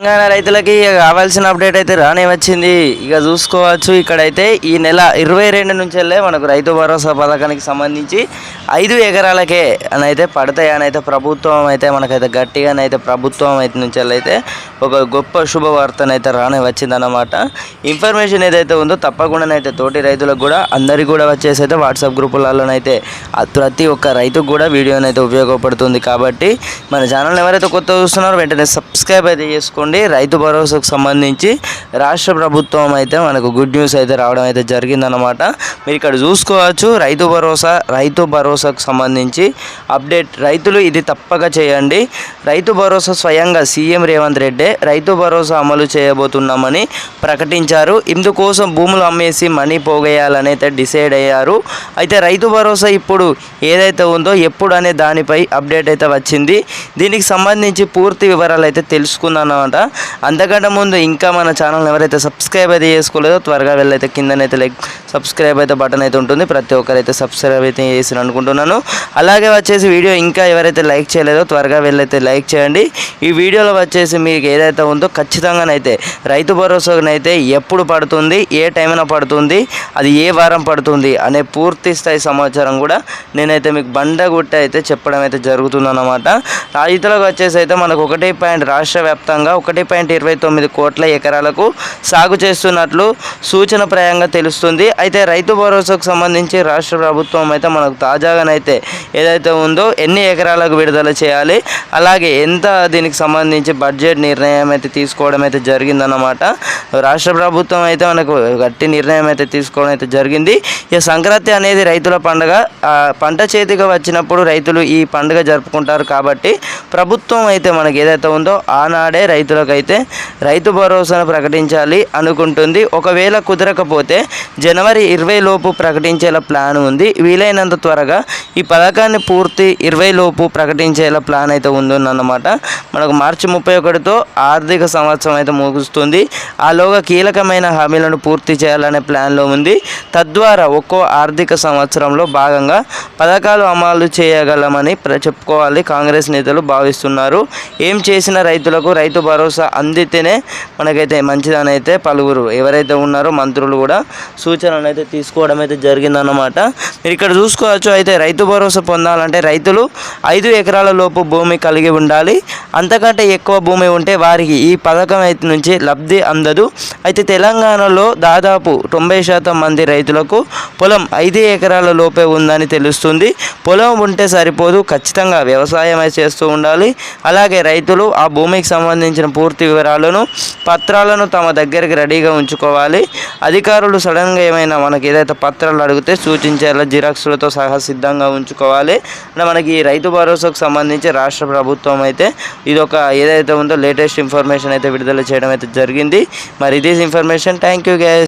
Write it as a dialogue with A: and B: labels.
A: తెలంగాణ రైతులకి కావాల్సిన అప్డేట్ అయితే రానే వచ్చింది. ఇక చూసుకోవచ్చు. ఇక్కడైతే ఈ నెల ఇరవై రెండు నుంచి వెళ్ళే మనకు రైతు భరోసా పథకానికి సంబంధించి ఐదు ఎకరాలకే అని అయితే పడతాయి. అని అయితే ప్రభుత్వం అయితే మనకైతే గట్టిగానైతే ప్రభుత్వం అయితే నుంచి అయితే ఒక గొప్ప శుభవార్తనైతే రాని వచ్చిందన్నమాట. ఇన్ఫర్మేషన్ ఏదైతే ఉందో తప్పకుండానైతే తోటి రైతులకు కూడా అందరికీ కూడా వచ్చేసి అయితే వాట్సాప్ గ్రూపులలోనైతే ప్రతి ఒక్క రైతుకు కూడా వీడియోనైతే ఉపయోగపడుతుంది. కాబట్టి మన ఛానల్ ఎవరైతే కొత్త చూస్తున్నారో వెంటనే సబ్స్క్రైబ్ అయితే చేసుకోండి. రైతు భరోసాకు సంబంధించి రాష్ట్ర ప్రభుత్వం అయితే మనకు గుడ్ న్యూస్ అయితే రావడం అయితే జరిగిందనమాట మీరు ఇక్కడ చూసుకోవచ్చు. రైతు భరోసా రైతు భరోసా భరోసాకు సంబంధించి అప్డేట్. రైతులు ఇది తప్పక చేయండి. రైతు భరోసా స్వయంగా సీఎం రేవంత్ రెడ్డి రైతు భరోసా అమలు చేయబోతున్నామని ప్రకటించారు. ఇందుకోసం భూములు అమ్మేసి మనీ పోగేయాలని అయితే డిసైడ్ అయ్యారు. అయితే రైతు భరోసా ఇప్పుడు ఏదైతే ఉందో ఎప్పుడు అనే దానిపై అప్డేట్ అయితే వచ్చింది. దీనికి సంబంధించి పూర్తి వివరాలు అయితే తెలుసుకుందాం అన్నమాట అంతకంటే ముందు ఇంకా మన ఛానల్ ఎవరైతే సబ్స్క్రైబ్ అయితే చేసుకోలేదో త్వరగా వెళ్ళైతే కిందనైతే లైక్ సబ్స్క్రైబ్ అయితే బటన్ అయితే ఉంటుంది. ప్రతి ఒక్కరైతే సబ్స్క్రైబ్ అయితే చేసి అనుకుంటున్నాను అలాగే వచ్చేసి వీడియో ఇంకా ఎవరైతే లైక్ చేయలేదో త్వరగా వెళ్ళైతే లైక్ చేయండి. ఈ వీడియోలో వచ్చేసి మీకు ఏదైతే ఉందో ఖచ్చితంగానైతే రైతు భరోసానైతే ఎప్పుడు పడుతుంది ఏ టైంన పడుతుంది అది ఏ వారం పడుతుంది అనే పూర్తి స్థాయి సమాచారం కూడా నేనైతే మీకు బండగుట్ట అయితే చెప్పడం అయితే జరుగుతుందన్నమాట. రైతులకు వచ్చేసి అయితే మనకు ఒకటి పాయింట్ రాష్ట్ర వ్యాప్తంగా ఒకటి పాయింట్ ఇరవై తొమ్మిది కోట్ల ఎకరాలకు సాగు చేస్తున్నట్లు సూచన ప్రాయంగా తెలుస్తుంది. అయితే రైతు భరోసాకు సంబంధించి రాష్ట్ర ప్రభుత్వం అయితే మనకు అయితే ఏదైతే ఉందో ఎన్ని ఎకరాలకు విడుదల చేయాలి అలాగే ఎంత దీనికి సంబంధించి బడ్జెట్ నిర్ణయం అయితే తీసుకోవడం అయితే జరిగిందన్నమాట. రాష్ట్ర ప్రభుత్వం అయితే మనకు గట్టి నిర్ణయం అయితే తీసుకోవడం అయితే జరిగింది. ఈ సంక్రాంతి అనేది రైతుల పండుగ. పంట చేతికి వచ్చినప్పుడు రైతులు ఈ పండుగ జరుపుకుంటారు కాబట్టి ప్రభుత్వం అయితే మనకి ఏదైతే ఉందో ఆనాడే రైతులకైతే రైతు భరోసాను ప్రకటించాలి అనుకుంటుంది. ఒకవేళ కుదరకపోతే జనవరి ఇరవై లోపు ప్రకటించేలా ప్లాన్ ఉంది. వీలైనంత త్వరగా ఈ పథకాన్ని పూర్తి ఇరవై లోపు ప్రకటించేలా ప్లాన్ అయితే ఉందన్నమాట. మనకు మార్చి ముప్పై ఒకటితో ఆర్థిక సంవత్సరం అయితే ముగుస్తుంది. ఆలోగా కీలకమైన హామీలను పూర్తి చేయాలనే ప్లాన్లో ఉంది. తద్వారా ఒక్కో ఆర్థిక సంవత్సరంలో భాగంగా పథకాలు అమలు చేయగలమని ప్ర- చెప్పుకోవాలి కాంగ్రెస్ నేతలు భావిస్తున్నారు. ఏం చేసిన రైతులకు రైతు భరోసా అందితేనే మనకైతే మంచిదని అయితే పలువురు ఎవరైతే ఉన్నారో మంత్రులు కూడా సూచనలు అయితే తీసుకోవడం అయితే జరిగిందన్నమాట. మీరు ఇక్కడ చూసుకోవచ్చు అయితే రైతు భరోసా పొందాలంటే రైతులు ఐదు ఎకరాల లోపు భూమి కలిగి ఉండాలి. అంతకంటే ఎక్కువ భూమి ఉంటే వారికి ఈ పథకం అయితే నుంచి లబ్ధి అందదు. అయితే తెలంగాణలో దాదాపు తొంభై శాతం మంది రైతులకు పొలం ఐదు ఎకరాల లోపే ఉందని తెలుస్తుంది. పొలం ఉంటే సరిపోదు ఖచ్చితంగా వ్యవసాయం చేస్తూ ఉండాలి. అలాగే రైతులు ఆ భూమికి సంబంధించిన పూర్తి వివరాలను పత్రాలను తమ దగ్గరికి రెడీగా ఉంచుకోవాలి. అధికారులు సడన్గా ఏమైనా మనకి ఏదైతే పత్రాలు అడిగితే సూచించేలా జిరాక్స్లతో సహా సిద్ధంగా ఉంచుకోవాలి. మనకి ఈ రైతు భరోసాకు సంబంధించి రాష్ట్ర ప్రభుత్వం అయితే ఇది ఒక ఏదైతే ఉందో లేటెస్ట్ ఇన్ఫర్మేషన్ అయితే విడుదల చేయడం అయితే జరిగింది. మరి ఇది ఇన్ఫర్మేషన్. Thank you guys